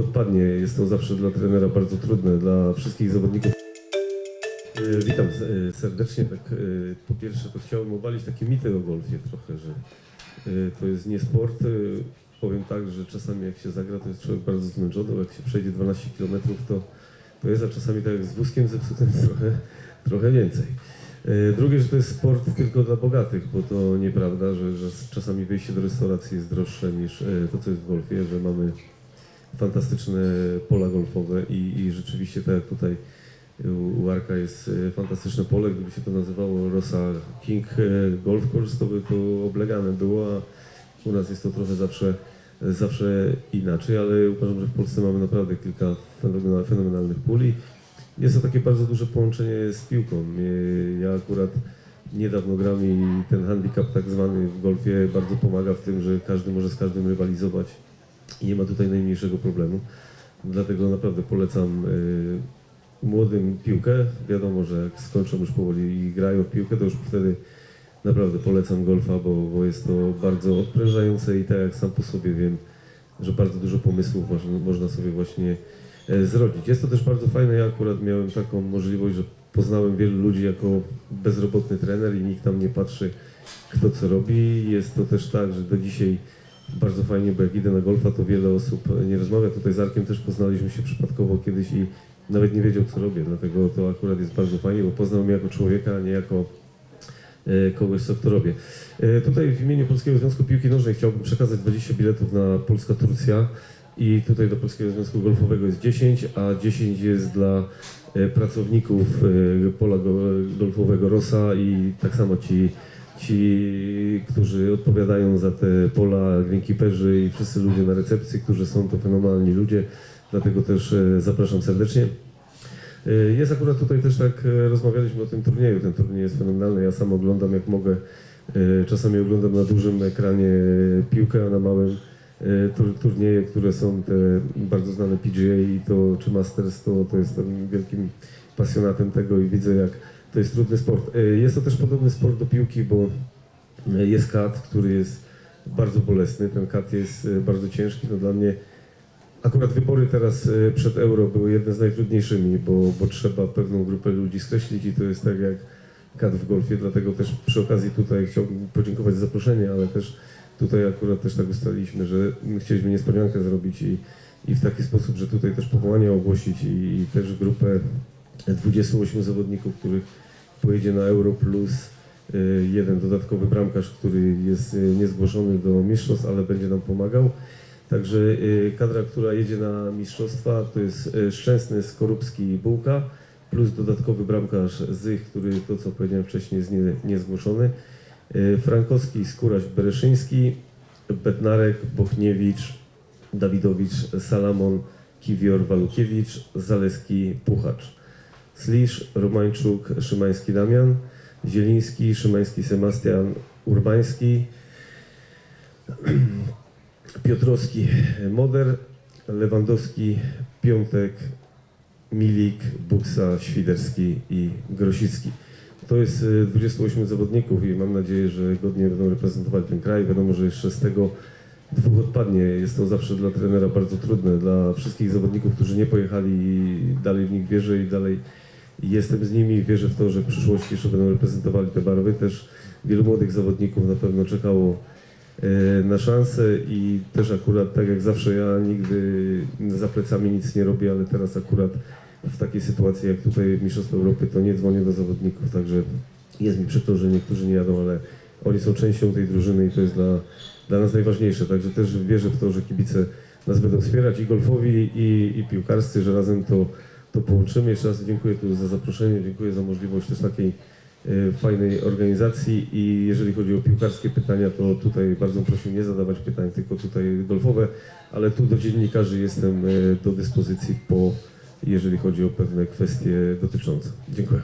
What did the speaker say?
odpadnie. Jest to zawsze dla trenera bardzo trudne, dla wszystkich zawodników. E, Witam e, serdecznie. Tak, e, po pierwsze to chciałem obalić takie mity o golfie trochę, że to jest nie sport. Powiem tak, że czasami jak się zagra, to jest człowiek bardzo zmęczony, jak się przejdzie 12 km, to, to jest, a czasami tak jak z wózkiem zepsutym trochę, trochę więcej. Drugie, że to jest sport tylko dla bogatych, bo to nieprawda, że, że czasami wyjście do restauracji jest droższe niż to, co jest w golfie, że mamy fantastyczne pola golfowe i, i rzeczywiście tak jak tutaj u, Arka jest e, fantastyczne pole, gdyby się to nazywało Rosa King e, Golf Course, to by to oblegane było, a u nas jest to trochę zawsze, zawsze inaczej, ale uważam, że w Polsce mamy naprawdę kilka fenomena- fenomenalnych puli. Jest to takie bardzo duże połączenie z piłką. E, Ja akurat niedawno gram i ten handicap tak zwany w golfie bardzo pomaga w tym, że każdy może z każdym rywalizować i nie ma tutaj najmniejszego problemu. Dlatego naprawdę polecam y, młodym piłkę. Wiadomo, że jak skończą już powoli i grają w piłkę, to już wtedy naprawdę polecam golfa, bo, bo jest to bardzo odprężające i tak jak sam po sobie wiem, że bardzo dużo pomysłów można, sobie właśnie e, zrodzić. Jest to też bardzo fajne. Ja akurat miałem taką możliwość, że poznałem wielu ludzi jako bezrobotny trener i nikt tam nie patrzy, kto co robi. Jest to też tak, że do dzisiaj bardzo fajnie, bo jak idę na golfa, to wiele osób nie rozmawia. Tutaj z Arkiem też poznaliśmy się przypadkowo kiedyś i nawet nie wiedział, co robię. Dlatego to akurat jest bardzo fajnie, bo poznał mnie jako człowieka, a nie jako e, kogoś, co to robię. E, Tutaj w imieniu Polskiego Związku Piłki Nożnej chciałbym przekazać 20 biletów na Polska-Turcja i tutaj do Polskiego Związku Golfowego jest 10, a 10 jest dla e, pracowników pola go- golfowego Rosa i tak samo ci, ci, którzy odpowiadają za te pola, greenkeeperzy i wszyscy ludzie na recepcji, którzy są to fenomenalni ludzie, dlatego też e, zapraszam serdecznie. E, Jest akurat tutaj też tak, e, rozmawialiśmy o tym turnieju, ten turniej jest fenomenalny, ja sam oglądam jak mogę, czasami oglądam na dużym ekranie piłkę, a na małym tur, turnieje, które są te bardzo znane PGA i to, czy Masters, to, to jestem wielkim pasjonatem tego i widzę jak to jest trudny sport. E, Jest to też podobny sport do piłki, bo e, jest kat, który jest bardzo bolesny, ten kat jest e, bardzo ciężki, no dla mnie Akurat wybory teraz przed euro były jedne z najtrudniejszymi, bo, bo trzeba pewną grupę ludzi skreślić i to jest tak jak kat w golfie, dlatego też przy okazji tutaj chciałbym podziękować za zaproszenie, ale też tutaj akurat też tak ustaliliśmy, że chcieliśmy niespodziankę zrobić i, i w taki sposób, że tutaj też powołanie ogłosić i, i też grupę 28 zawodników, których pojedzie na Euro plus e, jeden dodatkowy bramkarz, który jest e, niezgłoszony do mistrzostw, ale będzie nam pomagał. Także y, kadra, która jedzie na mistrzostwa, to jest y, Szczęsny, Skorupski i Bułka, plus dodatkowy bramkarz Zych, który to co powiedziałem wcześniej jest nie, niezgłoszony. Y, Frankowski, Skóraś, Bereszyński, Bednarek, Bochniewicz, Dawidowicz, Salamon, Kiwior, Walukiewicz, Zaleski, Puchacz. Slisz, Romańczuk, Szymański Damian, Zieliński, Szymański Sebastian, Urbański, Piotrowski Moder, Lewandowski Piątek, Milik, Buksa, Świderski i Grosicki. To jest y, 28 zawodników i mam nadzieję, że godnie będą reprezentować ten kraj. Wiadomo, że jeszcze z tego dwóch odpadnie. Jest to zawsze dla trenera bardzo trudne. Dla wszystkich zawodników, którzy nie pojechali i dalej w nich wierzę i dalej jestem z nimi. Wierzę w to, że w przyszłości jeszcze będą reprezentowali te barwy. Też wielu młodych zawodników na pewno czekało e, na szansę i też akurat tak jak zawsze ja nigdy za plecami nic nie robię, ale teraz akurat w takiej sytuacji jak tutaj Mistrzostwo Europy to nie dzwonię do zawodników, także jest mi przykro, że niektórzy nie jadą, ale oni są częścią tej drużyny i to jest dla, dla nas najważniejsze, także też wierzę w to, że kibice nas będą wspierać i golfowi i, i piłkarscy, że razem to, to połączymy. Jeszcze raz dziękuję tu za zaproszenie, dziękuję za możliwość też takiej e, fajnej organizacji i jeżeli chodzi o piłkarskie pytania, to tutaj bardzo proszę nie zadawać pytań, tylko tutaj golfowe, ale tu do dziennikarzy jestem e, do dyspozycji po, jeżeli chodzi o pewne kwestie dotyczące. Dziękuję.